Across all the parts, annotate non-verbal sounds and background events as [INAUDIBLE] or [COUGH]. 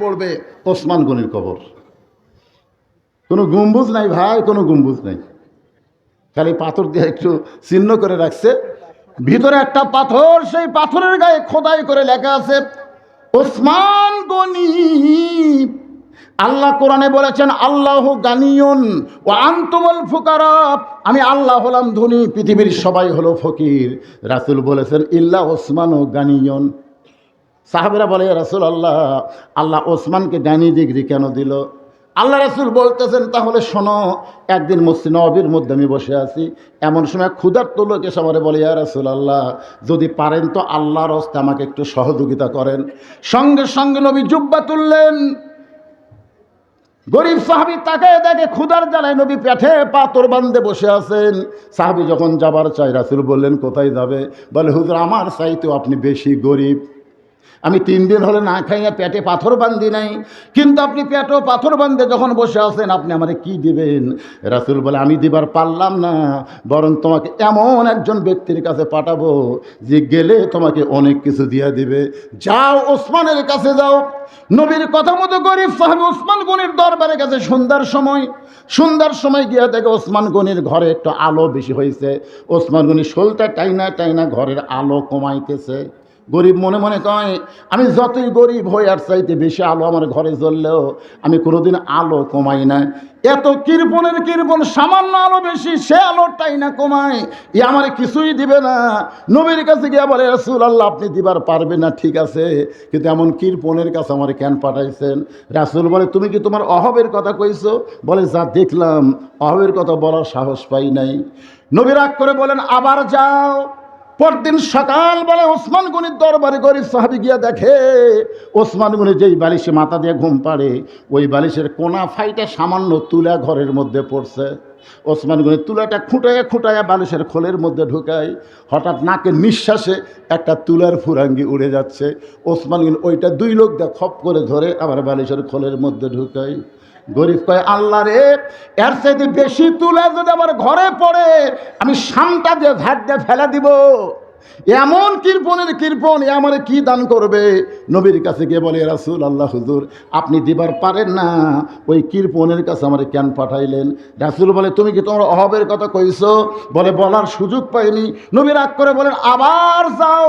পড়বে ওসমান গনির কবর। কোনো গম্বুজ নাই ভাই, কোনো গম্বুজ নাই। খালি পাথর দিয়ে একটু চিহ্ন করে রাখছে। ভিতরে একটা পাথর, সেই পাথরের গায়ে খোদাই করে লেখা আছে, ওসমান গনি। আল্লাহ কোরআনে বলেছেন, আল্লাহ গানিয়ন ও আন্তমল ফুকারা। আমি আল্লাহ হলাম ধনী, পৃথিবীর সবাই হলো ফকির। রাসুল বলেছেন, ইল্লা ওসমান ও গানিয়ন। সাহাবেরা বলে রাসুল আল্লাহ আল্লাহ ওসমানকে গানি ডিগ্রি কেন দিল? আল্লাহ রাসুল বলতেছেন, তাহলে শোনো, একদিন মসজিদ নবীর মধ্যে আমি বসে আছি। এমন সময় ক্ষুধার্ত লোক এসে বলে, ইয়া রাসুল আল্লাহ যদি পারেন তো আল্লাহর হস্তে আমাকে একটু সহযোগিতা করেন। সঙ্গে সঙ্গে নবী জুব্বা তুললেন। গরিব সাহাবি তাকে দেখে ক্ষুদার জ্বালায় নবী পেঠে পাতর বান্ধে বসে আছেন। সাহাবি যখন যাবার চাই রাসুল বললেন, কোথায় যাবে? বলে, হুজুর, আমার চাইতেও আপনি বেশি গরিব। আমি তিন দিন হলে না খাইয়া পেটে পাথর বান্ধি নাই। কিন্তু আপনি পেটও পাথর বান্ধে যখন বসে আছেন, আপনি আমারে কি দিবেন? রাসুল বলে, আমি দিবার পারলাম না, বরং তোমাকে এমন একজন ব্যক্তির কাছে পাঠাবো, যে গেলে তোমাকে অনেক কিছু দিয়ে দিবে। যাও ওসমানের কাছে যাও। নবীর কথা মতো গরিব সাহেব ওসমান গনির দরবারের কাছে সন্ধ্যার সময়। সন্ধ্যার সময় গিয়া দেখে ওসমান গনির ঘরে একটু আলো বেশি হয়েছে। ওসমান গনি শোলটা টাইনা টাইনা ঘরের আলো কমাইতেছে। গরিব মনে মনে কয়, আমি যতই গরিব হই আর চাইতে বেশি আলো আমার ঘরে জ্বললেও আমি কোনোদিন আলো কমাই না। এত কৃপণের কৃপণ, সামান্য আলো বেশি, সে আলোটাই না কমায়। ই আমার কিছুই দিবে না। নবীর কাছে গিয়ে বলে রাসুল আল্লাহ আপনি দিবার পারবেন না, ঠিক আছে। কিন্তু এমন কৃপণের কাছে আমার কেন পাঠাইছেন? রাসুল বলে, তুমি কি তোমার অহবের কথা কইছো? বলে, যা দেখলাম, অহবের কথা বলার সাহস পাই নাই। নবী রাগ করে বলেন, আবার যাও। পরদিন সকালবেলা ওসমান গনির দরবারে গরিব সাহাবি গিয়া দেখে, ওসমান গনি যেই বালিশে মাথা দিয়ে ঘুম পাড়ে, ওই বালিশের কোনা ফাইটা সামান্য তুলা ঘরের মধ্যে পড়ছে। ওসমান গনি তুলাটা খুঁটাইয়া খুঁটাইয়া বালিশের খোলের মধ্যে ঢুকায়, হঠাৎ নাকের নিঃশ্বাসে একটা তুলার ফুরাঙ্গি উড়ে যাচ্ছে। ওসমান গনি ওইটা দুই লোক দিয়ে খপ করে ধরে আবার বালিশের খোলের মধ্যে ঢুকায়। গরিব কয়, আল্লাহ রে, এর চাইতে বেশি তুলে যদি আমার ঘরে পড়ে, আমি সামটা দিয়ে ঝাড় দিয়ে ফেলে দিব। এমন কৃপণের কৃপণ, এ আমারে কি দান করবে? নবীর কাছে গিয়ে বলে রাসুল আল্লাহ হুজুর, আপনি দিবার পারেন না। ওই কৃপণের কাছে আমার কেন পাঠাইলেন? রাসুল বলে, তুমি কি তোমার অভাবের কথা কইছো? বলে, বলার সুযোগ পাইনি। নবী রাগ করে বলেন, আবার যাও।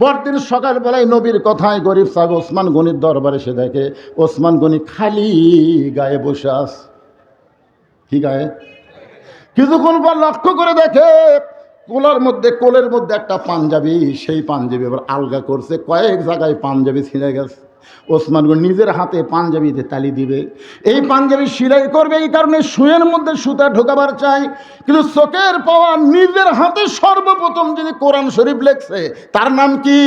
পরদিন সকালবেলায় নবীর কথায় গরিব সাহেব ওসমান গনির দরবারে সে দেখে, ওসমান গনি খালি গায়ে বসে আস। কি গায়ে? কিছুক্ষণ পর লক্ষ্য করে দেখে, কোলার মধ্যে, কোলের মধ্যে একটা পাঞ্জাবি, সেই পাঞ্জাবি আবার আলগা করছে, কয়েক জায়গায় পাঞ্জাবি ছিঁড়ে গেছে। ওসমান গনি নিজের হাতে পাঞ্জাবিতে তালি দিবে। এই পাঞ্জাবি সিলাই করবে, এই কারণে সুয়ের মধ্যে সুতা ঢোকাবার চাই। কিন্তু চোখের পাওয়া নিজের হাতে সর্বপ্রথম যিনি কোরআন শরীফ লেখছে, তার নাম কি?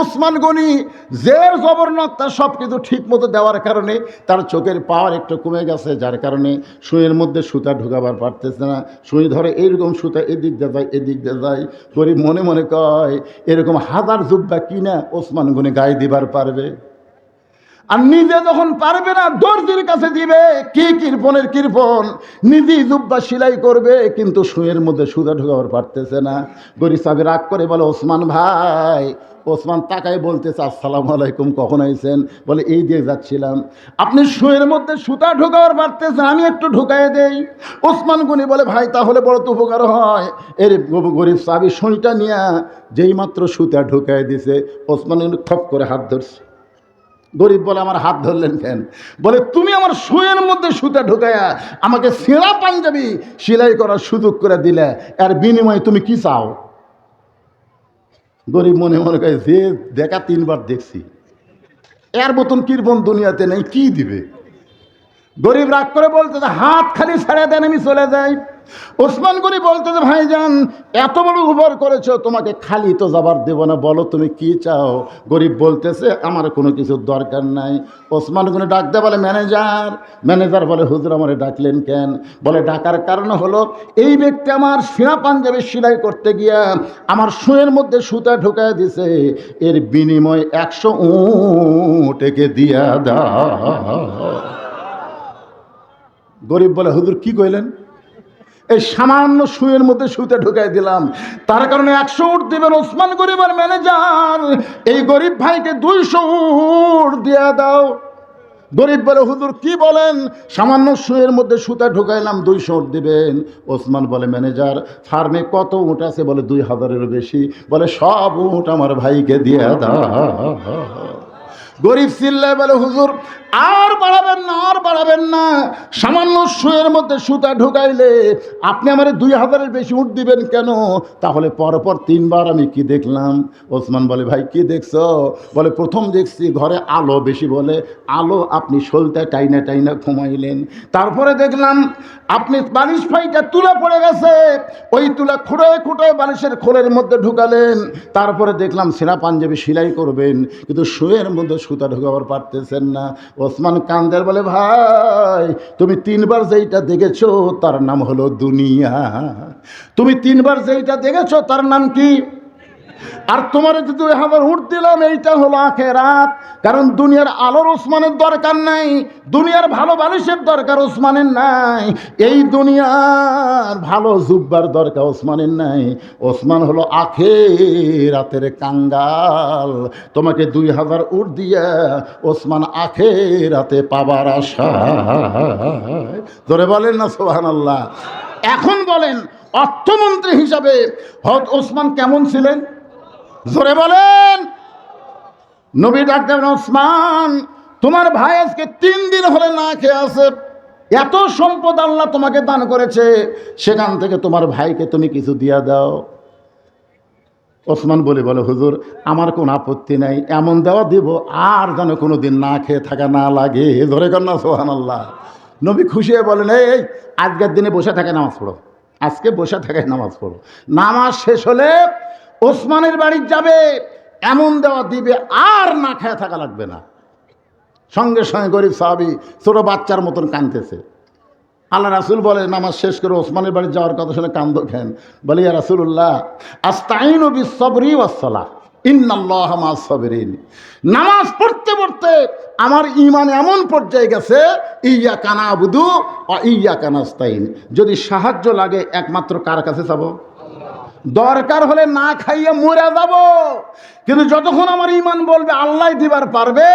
ওসমান গনি, জের জবরনক্তা সব কিছু ঠিক মতো দেওয়ার কারণে তার চোখের পাওয়ার একটু কমে গেছে, যার কারণে সুইয়ের মধ্যে সুতা ঢুকাবার পারতেছে না। সুই ধরে এইরকম সুতা এদিক দিয়ে যায়, এদিক দিয়ে যায়। গরিব মনে মনে কয়, এরকম হাজার জুব্বা কিনা ওসমান গনি গায়ে দিবার পারবে। আর নিজে যখন পারবে না, দর্জির কাছে দিবে। কি কৃপণের কৃপণ? নিজেই জুব্বা সেলাই করবে, কিন্তু সুয়ের মধ্যে সুদা ঢোকাবার পারতেছে না। গরিব সাহেব রাগ করে বলে, ওসমান ভাই, ওসমান তাকাই বলতেছে, আসসালামু আলাইকুম, কখন আইছেন? বলে, এই দিয়ে যাচ্ছিলাম। আপনি সুয়ের মধ্যে সুতা ঢোকাবার পারতেছেন আমি একটু ঢুকাই দেই। ওসমান গনি বলে, ভাই, তাহলে বড় তো উপকার হয়। এর গরিব সাহেব সুইটা নিয়ে যেই মাত্র সুতা ঢুকাই দিছে, ওসমান খপ করে হাত ধরছে। গরিব বলে, আমার হাত ধরলেন কেন? বলে, তুমি আমার সুয়ের মধ্যে সুতা ঢুকাইয়া আমাকে সেরা পাঞ্জাবি সেলাই করার সুযোগ করে দিলে, এর বিনিময়ে তুমি কি চাও? গরিব মনে মনে করে যে দেখা তিনবার দেখছি, এর মতন কীর্বন দুনিয়াতে নেই, কি দিবে? গরিব রাগ করে বলতে যে, হাত খালি ছেড়ে দেন, আমি চলে যাই। ওসমান গনি বলতে যে, ভাইজান, এত বড় উপর করেছ, তোমাকে খালি তো যাবার দেব না, বলো তুমি কি চাও? গরিব বলতেছে, আমার কোনো কিছুর দরকার নাই। ওসমান গনি ডাকতে বলে, ম্যানেজার। ম্যানেজার বলে, হুজুর, আমারে ডাকলেন কেন? বলে, ডাকার কারণ হলো, এই ব্যক্তি আমার সিনা পাঞ্জাবি সেলাই করতে গিয়া আমার সুয়ের মধ্যে সুতা ঢুকায় দিছে। এর বিনিময় একশো উটেকে দিয়া দা গরিব বলে, হুজুর কি কইলেন? এই সামান্য সুয়ের মধ্যে সুতে ঢুকাই দিলাম। তার কারণে একশো উঠ দিবেন ওসমান গরিবের ম্যানেজার। এই গরিব ভাইকে দুইশো উঠ দিয়ে দাও। গরিব বলে, হুজুর কি বলেন? সামান্য সুয়ের মধ্যে সুতা ঢুকাইলাম দুইশো উঠ দিবেন। ওসমান বলে, ম্যানেজার, ফার্মে কত উঠ আছে? বলে, দুই হাজারেরও বেশি। বলে, সব উঠ আমার ভাইকে দিয়ে দাও। গরিব চিল্লায় বলে, হুজুর, আর বাড়াবেন না, আর বাড়াবেন না। সামান্য সুয়ের মধ্যে সুতা ঢুকাইলে আপনি আমার দুই হাজারের বেশি উঠ দিবেন কেন? তাহলে পরপর তিনবার আমি কি দেখলাম? ওসমান বলে, ভাই, কি দেখছ? বলে, প্রথম দেখছি ঘরে আলো বেশি বলে, আলো আপনি সলতে টাইনা টাইনা ঘুমাইলেন। তারপরে দেখলাম আপনি বালিশ ফাইটা তুলে পড়ে গেছে। ওই তুলা খুঁড়ে খুঁড়ে বালিশের খোলের মধ্যে ঢুকালেন। তারপরে দেখলাম সেনা পাঞ্জাবি সেলাই করবেন, কিন্তু শুয়ের মধ্যে সুতা ঢোকাবার পারতেছেন না। ওসমান কান্দের বলে, ভাই, তুমি তিনবার যেইটা দেখেছ, তার নাম হলো দুনিয়া। তুমি তিনবার যেইটা দেখেছ, তার নাম কি? আর তোমার যে দুই হাজার উঠ দিলাম, এইটা হলো আখেরাত। কারণ দুনিয়ার আলোর ওসমানের দরকার নাই, দুনিয়ার ভালো বালিশের দরকার ওসমানের নাই, এই দুনিয়ার ভালো জুব্বার দরকার ওসমানের নাই। ওসমান হলো আখে রাতের কাঙ্গাল। তোমাকে দুই হাজার উঠ দিয়া ওসমান আখে রাতে পাবার আশা। ধরে বলেন না সোহান আল্লাহ এখন বলেন, অর্থমন্ত্রী হিসাবে হত ওসমান কেমন ছিলেন? জোরে বলেন। নবী ডাক্তার ওসমান, তোমার ভাই আজকে তিন দিন হলে না খেয়ে আছে। এত সম্পদ আল্লাহ তোমাকে দান করেছে, সেখান থেকে তোমার ভাইকে তুমি কিছু দিয়া দাও। ওসমান বলে বলে, হুজুর, আমার কোনো আপত্তি নাই, এমন দেওয়া দিব, আর যেন কোনো দিন না খেয়ে থাকা না লাগে। ধরে কর না সোহান আল্লাহ নবী খুশি হয়ে বলেন, এই আজকের দিনে বসে থাকে নামাজ পড়ো। আজকে বসে থাকে নামাজ পড়ো। নামাজ শেষ হলে ওসমানের বাড়ি যাবে, এমন দেওয়া দিবে, আর না খেয়ে থাকা লাগবে না। সঙ্গে সঙ্গে গরিব সাহাবি ছোটো বাচ্চার মতন কাঁদতেছে। আল্লাহ রাসুল বলে, নামাজ শেষ করে ওসমানের বাড়ি যাওয়ার কথা শুনে কান্দ খেন। বলে, ইয়া রাসুল্লাহ আস্তাইন ও বিসবরি ওয়াসলা ইন্নাল্লাহ সবরিন। নামাজ পড়তে পড়তে আমার ইমান এমন পর্যায়ে গেছে ইয়া কানা আবুদু ও ইয়া কানাস্তাইন যদি সাহায্য লাগে, একমাত্র কার কাছে যাব? দরকার হলে না খাইয়ে মরে যাব। কিন্তু যতক্ষণ আমার ইমান বলবে, আল্লাহ দিবার পারবে,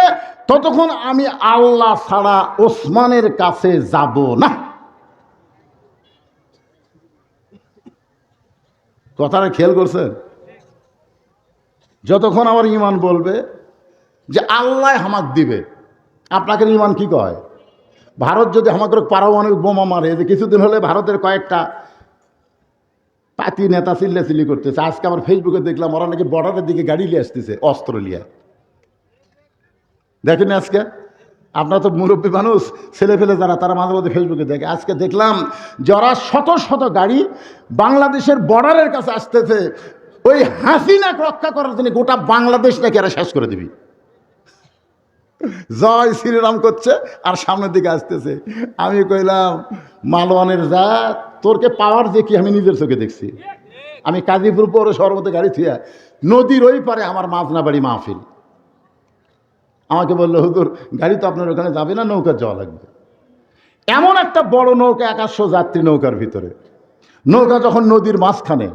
ততক্ষণ আমি আল্লাহ ছাড়া ওসমানের কাছে যাব না। কথাটা খেয়াল করছেন? যতক্ষণ আমার ইমান বলবে যে আল্লাহ হামাক দিবে, আপনাকে ইমান কি কয়? ভারত যদি আমাকে পারমাণবিক বোমা মারে যে কিছুদিন হলে ভারতের কয়েকটা পাতি নেতা চিল্লাচিল্লি করতেছে। আজকে আমার ফেসবুকে দেখলাম ওরা নাকি বর্ডারের দিকে গাড়ি নিয়ে আসতেছে, অস্ত্র নিয়ে। দেখেন আজকে, আপনার তো মুরব্বী মানুষ, ছেলে ফেলে যারা, তারা মাঝে মাঝে ফেসবুকে দেখে। আজকে দেখলাম যারা শত শত গাড়ি বাংলাদেশের বর্ডারের কাছে আসতেছে। ওই হাসিনা রক্ষা করার জন্য গোটা বাংলাদেশটাকে এরা শেষ করে দিবি। জয় শ্রীরাম করছে আর সামনের দিকে আসতেছে। আমি কইলাম, মালওয়ানের যা, তোরকে পাওয়ার যে কি আমি নিজের চোখে দেখছি। আমি কাজীপুর পরে সর্বতে গাড়ি থুয়া নদীর ওই পারে আমার মাঝনা বাড়ি মাহফিল। আমাকে বলল, হুজুর, গাড়ি তো আপনার ওখানে যাবে না নৌকা যাওয়া লাগবে। এমন একটা বড় নৌকা একাশো যাত্রী নৌকার ভিতরে। নৌকা যখন নদীর মাঝখানে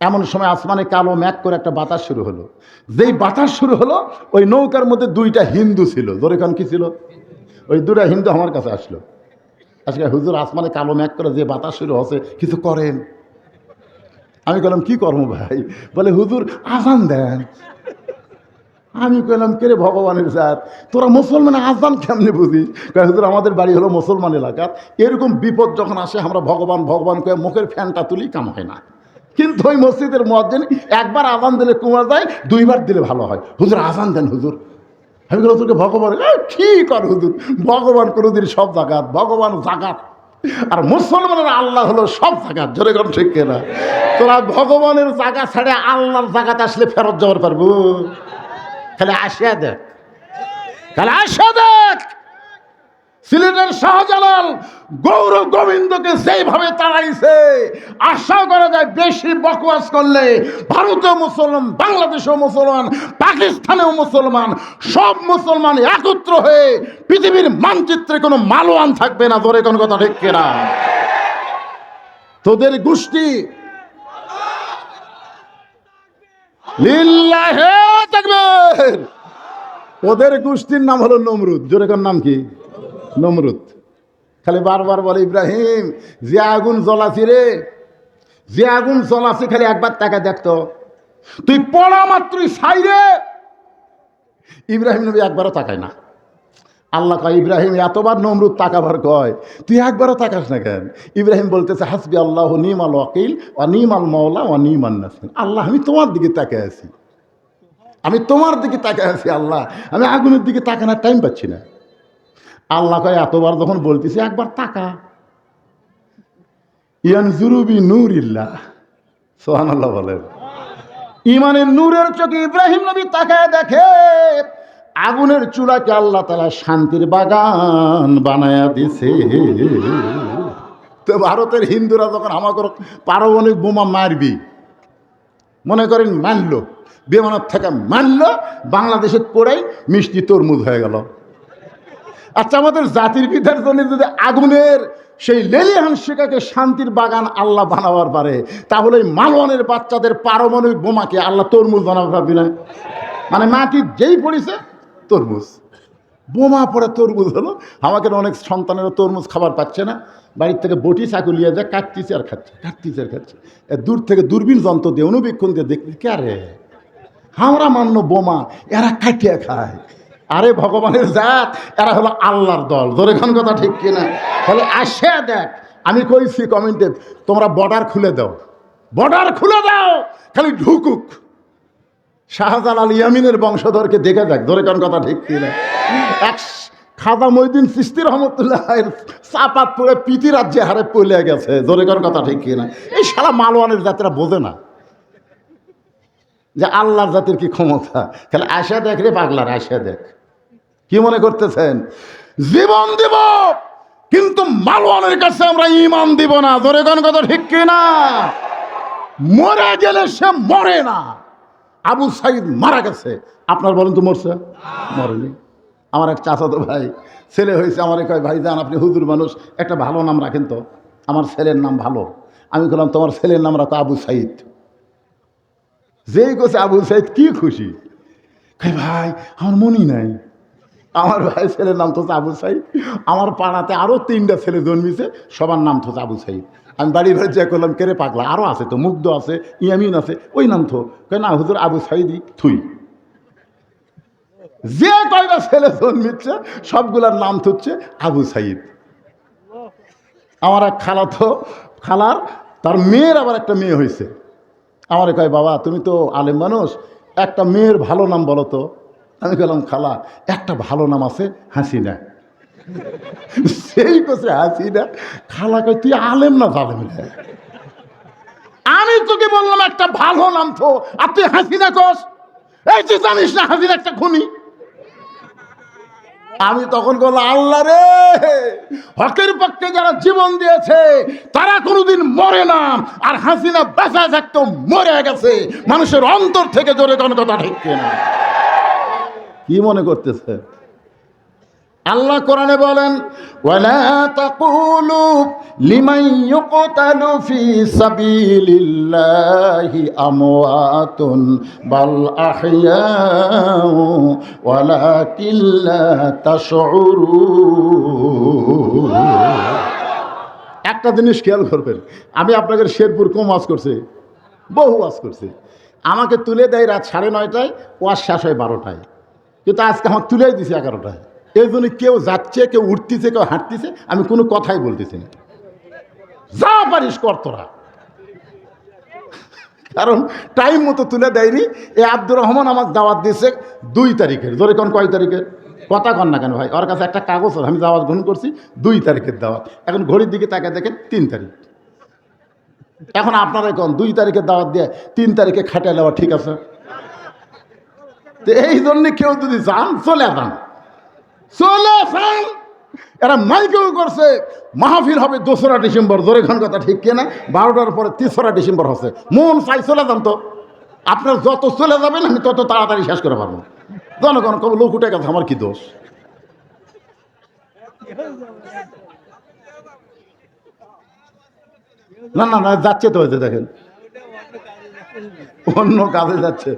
এমন সময় আসমানে কালো ম্যাক করে একটা বাতাস শুরু হলো। যেই বাতাস শুরু হলো, ওই নৌকার মধ্যে দুইটা হিন্দু ছিল। দরেখান কি ছিল? ওই দুটা হিন্দু আমার কাছে আসলো। আজকে হুজুর আসমানে কালো ম্যাক করে যে বাতাস শুরু হচ্ছে, কিছু করেন? আমি কলাম কি কর্ম ভাই? বলে, হুজুর, আজান দেন। আমি কইলাম, কে রে ভগবানের স্যার? তোরা মুসলমান, আজান কেমনে বুঝি হুজুর, আমাদের বাড়ি হলো মুসলমান এলাকা। এরকম বিপদ যখন আসে, আমরা ভগবান ভগবান কয়ে মুখের ফ্যানটা তুলি, কাম হয় না। কিন্তু ওই মসজিদের মজ্জেন একবার আজান দিলে কুমার যায় দুইবার দিলে ভালো হয়। হুজুর আজান দেন হুজুর। আমি বললাম তোকে ভগবান "এ, কি কর হুজুর। ভগবান কোনোদিন সব জাগাত ভগবান জাগাত। আর মুসলমানের আল্লাহ হলো সব জাগাত। জোরে কম ঠিক কেনা? তোরা ভগবানের জায়গা ছেড়ে আল্লাহর জায়গাতে আসলে ফেরত যাওয়ার পারব। তাহলে আসিয়া দেখ। তাহলে আসিয়া দেখ! সিলেটের শাহজালাল গৌর গোবিন্দকে যেইভাবে তাড়াইছে, আশা করা যায় বেশি বকওয়াস করলে ভারতেও মুসলমান, বাংলাদেশেও মুসলমান, পাকিস্তানেও মুসলমান, সব মুসলমান একত্র হয়ে পৃথিবীর মানচিত্রে কোনো মালোয়ান থাকবে না, ধরে কোনো কথা ঠিক কিনা? তোদের গোষ্ঠী লিল্লাহে তাকবীর ওদের গোষ্ঠীর নাম হলো নমরুদ জোরেকার নাম কি? নমরুদ। খালি বারবার বলে, ইব্রাহিম যে আগুন জ্বলাছি রে। যে আগুন জ্বলাছি, খালি একবার টাকা দেখতো তুই পড়া মাত্রই ছাই রে। ইব্রাহিম নবী একবারও তাকায় না। আল্লাহ কয়, ইব্রাহিম, এতবার নমরুদ তাকাবার কয়, তুই একবারও তাকাস না কেন? ইব্রাহিম বলতেছে, হাসবি আল্লাহ নিমাল ওয়াকিল ও নিমাল মৌলা ও নিমান নাসিন আল্লাহ, আমি তোমার দিকে তাকায় আছি। আমি তোমার দিকে তাকায় আছি, আল্লাহ। আমি আগুনের দিকে তাকানোর টাইম পাচ্ছি না। আল্লাহ কয়, এতবার যখন বলতেছি, একবার তাকা। ইয়ান জুরুবি নূর ইল্লাহ সোহান আল্লাহ বলেন। ইমানের নূরের চোখে ইব্রাহিম নবী তাকায় দেখে, আগুনের চূড়াকে আল্লাহ তালা শান্তির বাগান বানায়া দিছে। তো ভারতের হিন্দুরা যখন আমাকে পারমাণবিক বোমা মারবি, মনে করেন মানলো বিমানের থেকে মানলো, বাংলাদেশে পড়েই মিষ্টি তরমুজ হয়ে গেল। আচ্ছা আমাদের জাতির পিতার জন্য যদি আগুনের সেই লেলিহান শিকাকে শান্তির বাগান আল্লাহ বানাবার পারে, তাহলে মালওয়ানের বাচ্চাদের পারমাণবিক বোমাকে আল্লাহ তরমুজ বানাবার পারবি না? মানে মাটি যেই পড়েছে? তরমুজ। বোমা পড়ে তরমুজ হলো। আমাকে অনেক সন্তানেরা তরমুজ খাবার পাচ্ছে না। বাড়ির থেকে বটি চাকু লিয়ে যায়, কাটতিছে আর খাচ্ছে, কাটতিছে আর খাচ্ছে। দূর থেকে দূরবীন যন্ত্র দিয়ে, অনুবীক্ষণ দিয়ে দেখতে কে রে আমরা মান্য বোমা, এরা কাটিয়ে খায়। আরে ভগবানের জাত, এরা হলো আল্লাহর দল। ধরে খান কথা ঠিক কিনা? তাহলে আসে দেখ, আমি কইছি কমেন্টে তোমরা বর্ডার খুলে দাও। বর্ডার খুলে দাও, খালি ঢুকুক। শাহজালাল ইয়ামিনের বংশধরকে দেখে দেখ ধরে কোন কথা ঠিক কিনা? এক খাজা মইদিন সৃষ্টি রহমতুল্লাহ চাপাত পড়ে পিতি রাজ্যে হারে পলে গেছে ধরে কোন কথা ঠিক কিনা? এই সারা মালওয়ানের জাতিরা বোঝে না। যে আল্লাহর জাতির কি ক্ষমতা? তাহলে আশা দেখ রে পাগলার আশা দেখ। কি মনে করতেছেন? জীবন দিব, কিন্তু মালওয়ানের কাছে আমরা ইমান দিব না। ধরে কোন কথা ঠিক কিনা? মরে গেলে সে মরে না। আবু সাইদ মারা গেছে। আপনার বলেন তো মরছে? মরেনি। আমার এক চাচাতো ভাই, ছেলে হয়েছে আমার, কয়, ভাই যান আপনি হুজুর মানুষ, একটা ভালো নাম রাখেন তো। আমার ছেলের নাম ভালো। আমি বললাম, তোমার ছেলের নাম রাখো আবু সাইদ। যেই কোসে আবু সাইদ, কি খুশি? ভাই, আমার মনই নাই। আমার ভাই ছেলের নাম তো আবু সাইদ। আমার পাড়াতে আরও তিনটা ছেলে জন্মিছে, সবার নাম তো আবু সাইদ। আমি বাড়ি বাড়ি যা করলাম কেড়ে পাগলা? আরও আছে তো, মুগ্ধ আছে, ইয়ামিন আছে, ওই নাম তো। না, হুজুর, আবু সাইদি থুই। যে কয়টা ছেলে জন্মিচ্ছে সবগুলার নাম হচ্ছে আবু সাইদ। আমার এক খালা তো, খালার, তার মেয়ের আবার একটা মেয়ে হয়েছে আমার কয়, বাবা, তুমি তো আলেম মানুষ, একটা মেয়ের ভালো নাম বলো তো। আমি গেলাম খালা, একটা ভালো নাম আছে হাসি হাসিনা। সেই কোসে হাসিনা? খালা কয়, তুই আলেম না জালেম আমি তোকে বললাম, একটা ভালো নাম তো আর তুই হাসিনা কস? এই তুই জানিস না হাসিনা একটা খুনি? আমি তখন বললাম, আল্লাহ রে, হকের পক্ষে যারা জীবন দিয়েছে, তারা কোনোদিন মরে না। আর হাসিনা বেঁচা থাকতো মরে গেছে। মানুষের অন্তর থেকে জোরে কোনো কথা ঢেকে না কি মনে করতেছে? আল্লাহ কোরআনে বলেন ওয়ালা তাকুলু লিমান ইউকতালু ফি সাবিলিল্লাহি আমওয়াতুন বাল আহইয়াউ ওয়ালাকিন লা তাশউরুন। একটা জিনিস খেয়াল করবেন আমি আপনাকে শেরপুর কম ওয়াজ করছি বহু ওয়াজ করছি। আমাকে তুলে দেয় রাত সাড়ে নয়টায় ওয়াজ শেষ হয় বারোটায়। কিন্তু আজকে আমার তুলেই দিছে এগারোটায় এই জন্য কেউ যাচ্ছে, কেউ উঠতেছে, কেউ হাঁটতেছে, আমি কোনো কথাই বলতেছি না। যা পারিস কর তোরা। কারণ টাইম মতো তুলে দেয়নি। এ আব্দুর রহমান আমার দাওয়াত দিয়েছে দুই তারিখের। ধরে কোন কয় তারিখের? কথা কন না কেন ভাই, ওর কাছে একটা কাগজ আমি দাওয়াত গ্রহণ করছি দুই তারিখের দাওয়াত। এখন ঘড়ির দিকে তাকে দেখেন তিন তারিখ। এখন আপনারা কোন, দুই তারিখের দাওয়াত দিয়ে তিন তারিখে খাটিয়ে নেওয়া ঠিক আছে? তো এই জন্য কেউ যদি যান, চলে যান। চলে যান, এরা মাইকেও করছে, মাহফিল হবে দোসরা ডিসেম্বর। জোরে খান কথা ঠিক কিনা? বারোটার পরে তেসরা ডিসেম্বর হচ্ছে। মন চাই চলে যান তো। আপনার যত চলে যাবেন, আমি তত তাড়াতাড়ি শেষ করে পারব। জনগণ কবে, লোক উঠে গেছে, আমার কি দোষ? না না না, যাচ্ছে তো হয়েছে দেখেন। অন্য কাজে যাচ্ছে।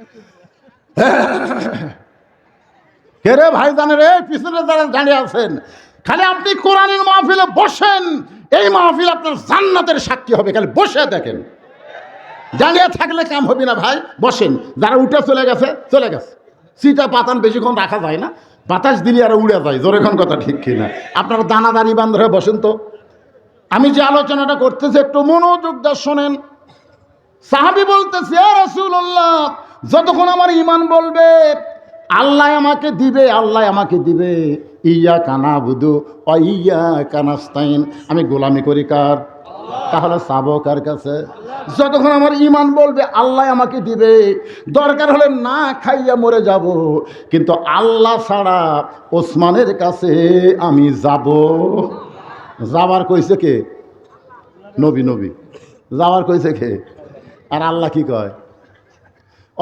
[LAUGHS] কে রে ভাই জানে রে? পিছনে যারা দাঁড়িয়ে আছেন খালি আপনি কোরআনের মাহফিলে বসেন। এই মাহফিল আপনার জান্নাতের সাক্ষী হবে। খালি বসে দেখেন। দাঁড়িয়ে থাকলে কাম হবে না ভাই। বসেন। যারা উঠে চলে গেছে চলে গেছে। সিটা পাতান বেশিক্ষণ রাখা যায় না। বাতাস দিলে আর উড়ে যায়। জোরেক্ষণ কথা ঠিক কিনা? আপনারা দানাদারি বান্ধ হয়ে বসেন তো। আমি যে আলোচনাটা করতেছি, একটু মনোযোগ দা শোনেন। সাহাবি বলতেছে রসুল্লাহ যতক্ষণ আমার ইমান বলবে, আল্লাহ আমাকে দিবে, আল্লাহ আমাকে দিবে। ইয়া কানা বুধু অ ইয়া কানাস্তাইন আমি গোলামি করি কার? তাহলে চাবো কার কাছে? যতক্ষণ আমার ইমান বলবে, আল্লাহ আমাকে দিবে। দরকার হলে না খাইয়া মরে যাব, কিন্তু আল্লাহ ছাড়া ওসমানের কাছে আমি যাব। যাবার কইছে কে? নবী নবী। যাওয়ার কইছে কে? আর আল্লাহ কি কয়?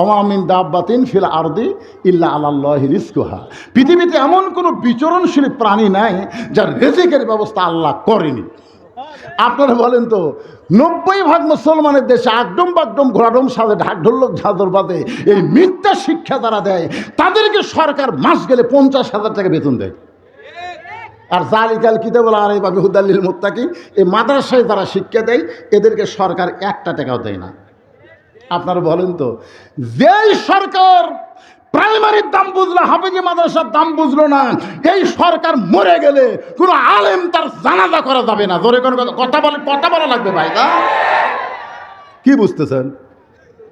অমামিন দাব্বাতিন ফিল আরদি ইল্লা আল্লাহ রিস্কুহা পৃথিবীতে এমন কোনো বিচরণশীল প্রাণী নাই যার রেজেকের ব্যবস্থা আল্লাহ করেনি। আপনারা বলেন তো, নব্বই ভাগ মুসলমানের দেশে আগডম বাগডম ঘোড়াডম সাজে ঢাক ঢোলক ঝাঁদর বাদে এই মিথ্যা শিক্ষা তারা দেয়, তাদেরকে সরকার মাস গেলে পঞ্চাশ হাজার টাকা বেতন দেয়। আর জালিকাল কিতে বলা আর এই এইভাবে হুদাল্লিল মোত্তাকি? এই মাদ্রাসায় যারা শিক্ষা দেয়, এদেরকে সরকার একটা টাকাও দেয় না। আপনারা বলেন তো যে সরকার প্রাইমারির দাম বুঝলো, হাফেজি মাদ্রাসার দাম বুঝলো না, এই সরকার মরে গেলে কোনো আলেম তার জানাজা করা যাবে না। জোরে কোনো কথা- বলে কথা বলা লাগবে ভাই, না? কি বুঝতেছেন?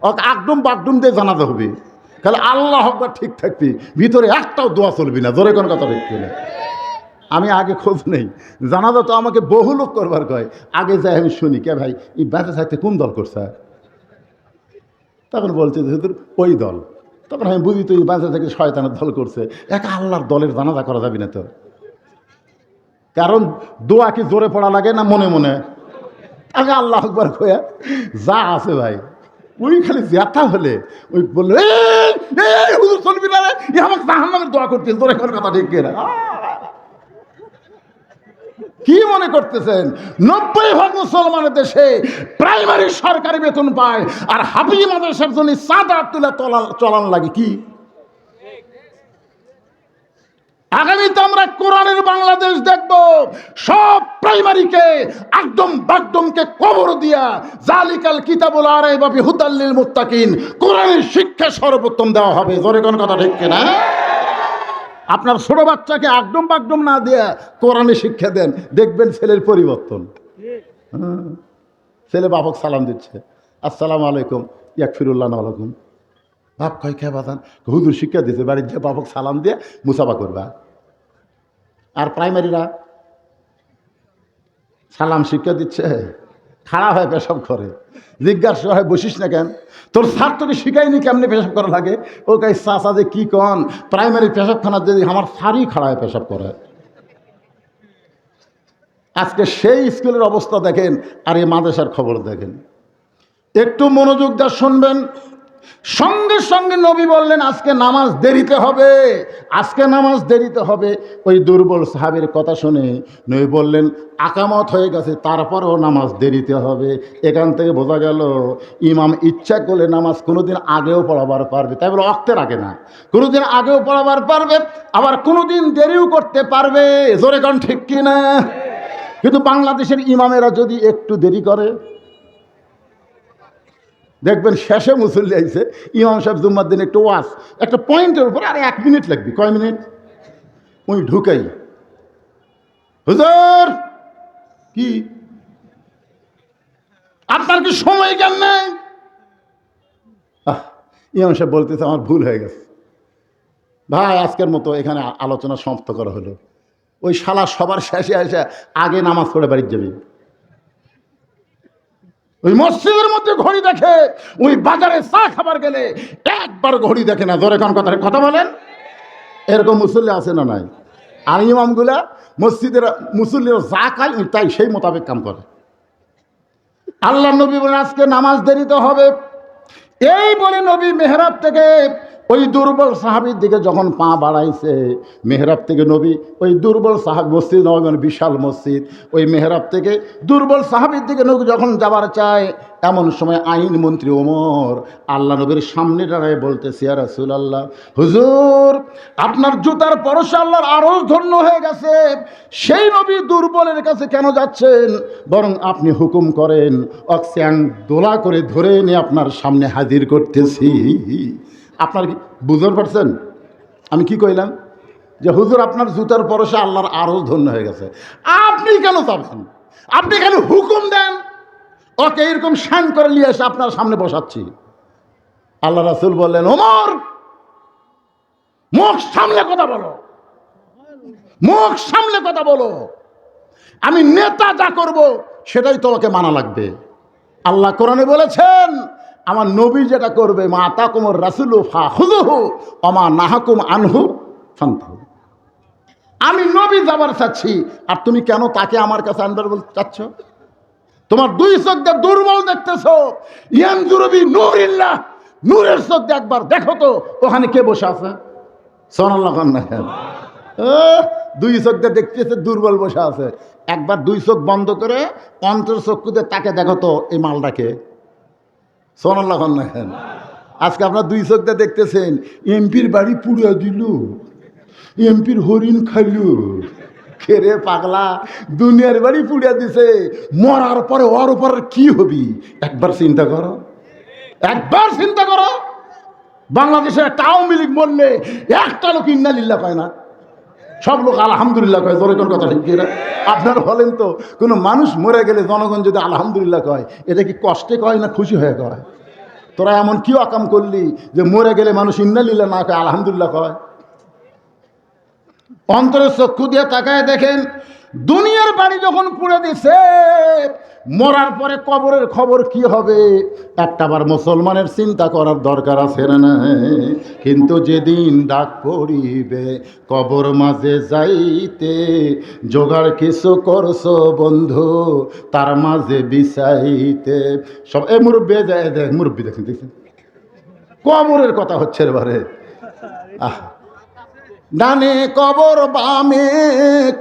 আকডুম বাকডুম দিয়ে জানাজা হবে। তাহলে আল্লাহ হকবার ঠিক থাকবি, ভিতরে একটাও দোয়া চলবি না, জোরে কোনো কথা দেখবি না আমি আগে খোঁজ নেই। জানাজা তো আমাকে বহু লোক করবার কয়। আগে যাই আমি শুনি, কে ভাই? এই বেঁচে থাকতে কোন দল করছে? তখন বলছে যে হুজুর ওই দল। তখন আমি বুঝি তো এই বেঁচে থেকে শয়তানের দল করছে। একা আল্লাহর দলের জানাজা করা যাবে না তো। কারণ দোয়া কি জোরে পড়া লাগে না মনে মনে? আগে আল্লাহ একবার কয়া যা আছে ভাই। ওই খালি ব্যথা হলে ওই বলল "এই, এই, হুজুর চলবি না রে। আমাকে দোয়া করতে তোর এখন কথা ঠিক কিনা? কি মনে করতেছেন? নব্বই ভাগ মুসলমানের দেশে প্রাইমারি সরকারি বেতন পায় আর হাফিজ মাদ্রাসার জন্য চাঁদা তুলে চলান লাগে কি? আগামীতে আমরা কোরআনের বাংলাদেশ দেখব। সব প্রাইমারিকে একদম বাকদমকে কবর দিয়া জালিকাল কিতাবুল আরাই বা বিহুদাল্লিল মুত্তাকিন কোরআনের শিক্ষা সর্বোত্তম দেওয়া হবে। জোরে কোন কথা ঠিক কিনা? আপনার ছোট বাচ্চাকে একদম বাকডম না দিয়ে কোরআনে শিক্ষা দেন, দেখবেন ছেলের পরিবর্তন। হ্যাঁ। ছেলে বাপক সালাম দিচ্ছে। আসসালামু আলাইকুম ইয়াক ফিরুল্লাহ আলাইকুম বাপ কয়, কে বাদান হুদুর শিক্ষা দিচ্ছে বাড়ির যে বাপক সালাম দিয়ে মুসাফা করবা। আর প্রাইমারিরা সালাম শিক্ষা দিচ্ছে? খাড়া হয় পেশাব করে। জিজ্ঞাসা হয়, বসিস না কেন? তোর স্যার তোকে শিখাইনি কেমনি পেশাব করা লাগে? ও কাই সা সাজে কী কন প্রাইমারি পেশাবখানার যদি আমার সারই খাড়া হয় পেশাব করে। আজকে সেই স্কুলের অবস্থা দেখেন আর এই মাদেশার খবর দেখেন। একটু মনোযোগ দেওয়া শুনবেন সঙ্গে সঙ্গে নবী বললেন, আজকে নামাজ দেরিতে হবে। আজকে নামাজ দেরিতে হবে। ওই দুর্বল সাহাবের কথা শুনে নবী বললেন, আকামত হয়ে গেছে, তারপরেও নামাজ দেরিতে হবে। এখান থেকে বোঝা গেল, ইমাম ইচ্ছা করলে নামাজ কোনোদিন আগেও পড়াবার পারবে। তাই বলে অক্তে রাখে না। কোনোদিন আগেও পড়াবার পারবে, আবার কোনোদিন দেরিও করতে পারবে। জোরে কারণ ঠিক কিনা? কিন্তু বাংলাদেশের ইমামেরা যদি একটু দেরি করে দেখবেন শেষে মুসল্লি আইছে, ইমাম সাহেব জুম্মার দিন একটু ওয়াশ একটা পয়েন্টের উপর আর এক মিনিট লাগবে, কয় মিনিট? ওই ঢুকাই। হুজুর, কি? আপনার কি সময় কেন নেই? ইমাম সাহেব বলতেছে, আমার ভুল হয়ে গেছে। ভাই, আজকের মতো এখানে আলোচনা সমাপ্ত করা হলো। ওই শালা সবার শেষে এসে আগে নামাজ পড়ে বাড়ির যাবি। ওই মসজিদের মধ্যে ঘড়ি দেখে, ওই বাজারে চা খাবার গেলে একবার ঘড়ি দেখে না। জোরে কোন কথা কথা বলেন? এরকম মুসল্লি আছে না নাই? আর ইমামগুলা মসজিদের মুসল্লিরা যা খায় তাই সেই মোতাবেক কাম করে। আল্লাহ নবী বলেন, আজকে নামাজ দেরিতে হবে। এই বলে নবী মেহরাব থেকে ওই দুর্বল সাহাবির দিকে যখন পা বাড়াইছে, মেহরাব থেকে নবী, ওই দুর্বল সাহাব মসজিদ নবী মানে বিশাল মসজিদ, ওই মেহরাব থেকে দুর্বল সাহাবির দিকে নবী যখন যাবার চায়, এমন সময় আইন মন্ত্রী ওমর, আল্লাহ নবীর সামনে দাঁড়ায় বলতে সিয়া রাসুল আল্লাহ হুজুর, আপনার জুতার পরশ আল্লাহর আরও ধন্য হয়ে গেছে। সেই নবী দুর্বলের কাছে কেন যাচ্ছেন? বরং আপনি হুকুম করেন অক্সিয়াং দোলা করে ধরে এনে আপনার সামনে হাজির করতেছি। আপনার বুঝতে পারছেন? আমি কি কইলাম? যে হুজুর, আপনার জুতার পরশে আল্লাহর আরও ধন্য হয়ে গেছে। আপনি কেন যাবেন? আপনি কেন হুকুম দেন। ওকে এরকম শান করে নিয়ে এসে আপনার সামনে বসাচ্ছি। আল্লাহ রাসুল বললেন, ওমর, মুখ সামলে কথা বলো। মুখ সামলে কথা বলো। আমি নেতা যা করব, সেটাই তোমাকে মানা লাগবে। আল্লাহ কোরআনে বলেছেন আমার নবী যেটা করবে, মা তাকুমর রাসুলু ফা অমা নাহাকুম আনহু ফান্তাহু। আমি নবী যাবার চাচ্ছি, আর তুমি কেন তাকে আমার কাছে আনবার বলতে চাচ্ছ? তোমার দুই চোখ দিয়ে দুর্বল দেখতেছ। ইয়ান জুরবি নূরের চোখ একবার দেখো তো, ওখানে কে বসে আছে? সোনাল্লাহ দুই চোখ দিয়ে দেখতেছে, দুর্বল বসে আছে। একবার দুই চোখ বন্ধ করে অন্তর চক্ষুতে তাকে দেখো তো, এই মালটাকে। সোনাল্লাহ না আজকে আপনার দুই চোখ দিয়ে দেখতেছেন, এমপির বাড়ি পুড়িয়ে দিল, এমপির হরিণ খাইল। খেরে পাগলা, দুনিয়ার বাড়ি পুড়িয়া দিছে, মরার পরে ওর উপরে কি হবি? একবার চিন্তা করো। একবার চিন্তা করো। বাংলাদেশে একটা আওয়ামী লীগ মরলে একটা লোক ইন্নালিল্লা পায় না। সব লোক আলহামদুলিল্লাহ কয়, জোরে কোন কথা ঠিক না? আপনার বলেন তো, কোনো মানুষ মরে গেলে জনগণ যদি আলহামদুলিল্লাহ কয়, এটা কি কষ্টে কয় না খুশি হয়ে কয় তোরা এমন কি অকাম করলি যে মরে গেলে মানুষ ইন্দালিল্লা না কয়, আলহামদুলিল্লাহ কয় অন্তরের চক্ষু দিয়ে তাকায় দেখেন দুনিয়ার বাড়ি যখন পুড়ে দিছে, মরার পরে কবরের খবর কি হবে? একটাবার মুসলমানের চিন্তা করার দরকার আছে না? কিন্তু যেদিন ডাক পড়িবে, কবর মাঝে যাইতে জোগাড় কিছু করছ বন্ধু, তার মাঝে বিছাইতে। সব এ মুরব্বী দেখ মুরব্বী দেখেন দেখছেন কবরের কথা হচ্ছে এবারে আহ। ডানে কবর, বামে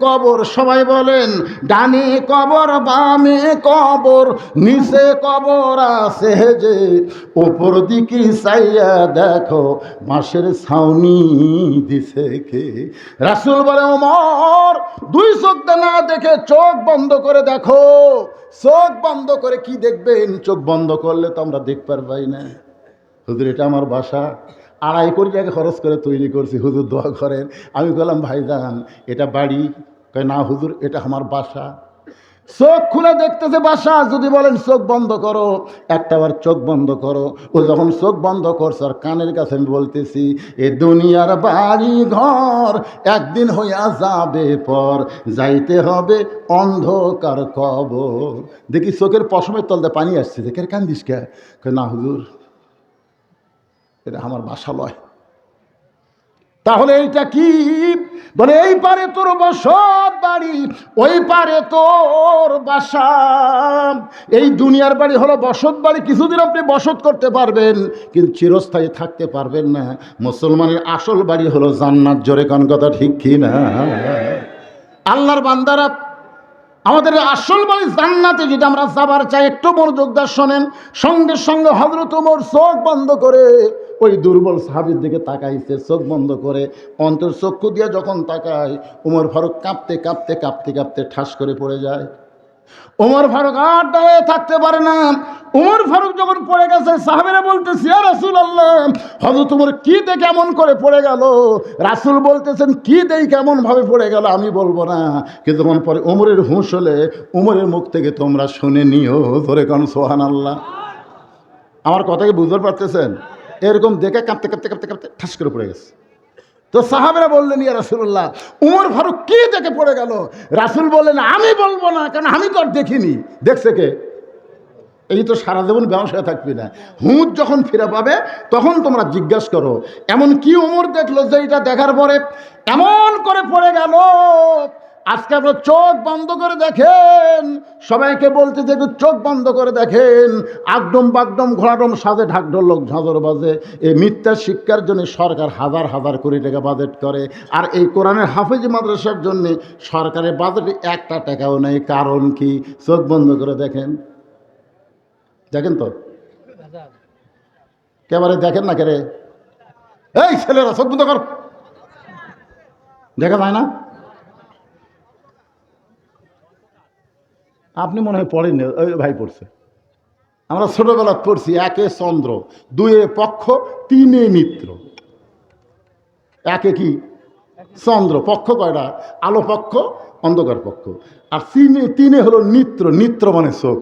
কবর। সবাই বলেন, ডানে কবর, বামে কবর। নিচে কবর আছে যে, ওপর দিকে চাইয়া দেখো মাসের ছাউনি দিছে কে? রাসুল বলে, ওমর, দুই চোখ না দেখে চোখ বন্ধ করে দেখো। চোখ বন্ধ করে কি দেখবেন? চোখ বন্ধ করলে তো আমরা দেখ পারবাই না। হুজুর, এটা আমার বাসা আড়াই কোটি টাকা খরচ করে তৈরি করছি, হুজুর দোয়া করেন। আমি বললাম, ভাইজান, এটা বাড়ি। কয়, না হুজুর, এটা আমার বাসা। চোখ খুলে দেখতেছে বাসা, যদি বলেন, চোখ বন্ধ করো। একটা একটাবার চোখ বন্ধ করো। ও যখন চোখ বন্ধ করছে, আর কানের কাছে আমি বলতেছি, এ দুনিয়ার বাড়ি ঘর একদিন হইয়া যাবে পর, যাইতে হবে অন্ধকার কবর। দেখি চোখের পশমের তলতে পানি আসছে, দেখে কান্দিস কে? না হুজুর এটা আমার বাসা লয়। তাহলে এইটা কি? বলে, এই পারে তোর বসত বাড়ি, ওই পারে তোর বাসা। এই দুনিয়ার বাড়ি হলো বসত বাড়ি, কিছুদিন আপনি বসত করতে পারবেন, কিন্তু চিরস্থায়ী থাকতে পারবেন না। মুসলমানের আসল বাড়ি হলো জান্নাত, জোরে কোন কথা ঠিক কি না? আল্লাহর বান্দারা, আমাদের আসল বাড়ি জান্নাতে যেটা আমরা যাবার চাই, একটু মনোযোগ দিয়ে শোনেন। সঙ্গে সঙ্গে হজরত ওমর চোখ বন্ধ করে ওই দুর্বল সাহাবির দিকে তাকাইছে, চোখ বন্ধ করে, অন্তর চক্ষু দিয়ে যখন তাকায়, উমর ফারুক কাঁপতে কাঁপতে কাঁপতে কাঁপতে ঠাস করে পড়ে যায়। ওমর ফারুক আর দাঁড়িয়ে থাকতে পারে না। ওমর ফারুক যখন পড়ে গেছে, সাহাবেরা বলতেছে আর রাসুল আল্লাহ হজরত তোমার কি দেখে কেমন করে পড়ে গেল? রাসুল বলতেছেন, কি দেই কেমন ভাবে পড়ে গেল আমি বলব না। কিন্তু তখন পরে ওমরের হুঁশ হলে ওমরের মুখ থেকে তোমরা শুনে নিও ধরে কোন সোহান আল্লাহ আমার কথাকে বুঝতে পারতেছেন? এরকম দেখে কাঁপতে কাঁপতে কাঁপতে কাঁপতে ঠাস করে পড়ে গেছে। তো সাহাবেরা বললেন, ইয়া রাসুল্লাহ উমর ফারুক কি দেখে পড়ে গেল? রাসুল বললেন, আমি বলব না, কারণ আমি তো আর দেখিনি। দেখছে কে? এই তো সারা জীবন ব্যবসায় থাকবি না। হুঁত যখন ফিরে পাবে, তখন তোমরা জিজ্ঞাসা করো, এমন কি উমর দেখল যে এটা দেখার পরে এমন করে পড়ে গেল? আজকে আপনার চোখ বন্ধ করে দেখেন। সবাইকে বলতে যে একটু চোখ বন্ধ করে দেখেন। আগডম বাগডম ঘোড়াডম সাজে ঢাকঢোল লোক ঝাঁঝর বাজে। এই মিথ্যা শিক্ষার জন্য সরকার হাজার হাজার কোটি টাকা বাজেট করে। আর এই কোরআনের হাফেজ মাদ্রাসার জন্য সরকারের বাজেটে একটা টাকাও নেই। কারণ কি? চোখ বন্ধ করে দেখেন। দেখেন তো? কেবারে দেখেন না কেরে এই ছেলেরা, চোখ বন্ধ কর। দেখা যায় না? আপনি মনে হয় পড়েন ওই ভাই পড়ছে। আমরা ছোটবেলা পড়ছি, একে চন্দ্র, দুয়ে পক্ষ, তিনে মিত্র। একে কি? চন্দ্র, পক্ষ কয়টা? আলো পক্ষ, অন্ধকার পক্ষ। আর তিনে তিনে হলো নিত্র নিত্র মানে চোখ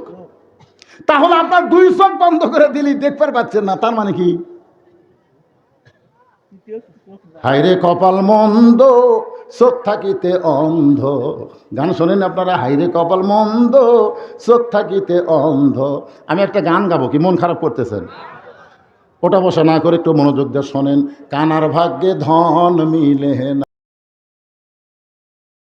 তাহলে আপনার দুই চোখ বন্ধ করে দিলি দেখতে পাচ্ছেন না, তার মানে কি? হাইরে কপাল মন্দ, চোখ থাকিতে অন্ধ। গান শোনেন আপনারা হাইরে কপাল মন্দ, চোখ থাকিতে অন্ধ। আমি একটা গান গাবো কি, মন খারাপ করতেছেন? ওটা বসা না করে একটু মনোযোগ দিয়ে শোনেন। কানার ভাগ্যে ধন মিলে না।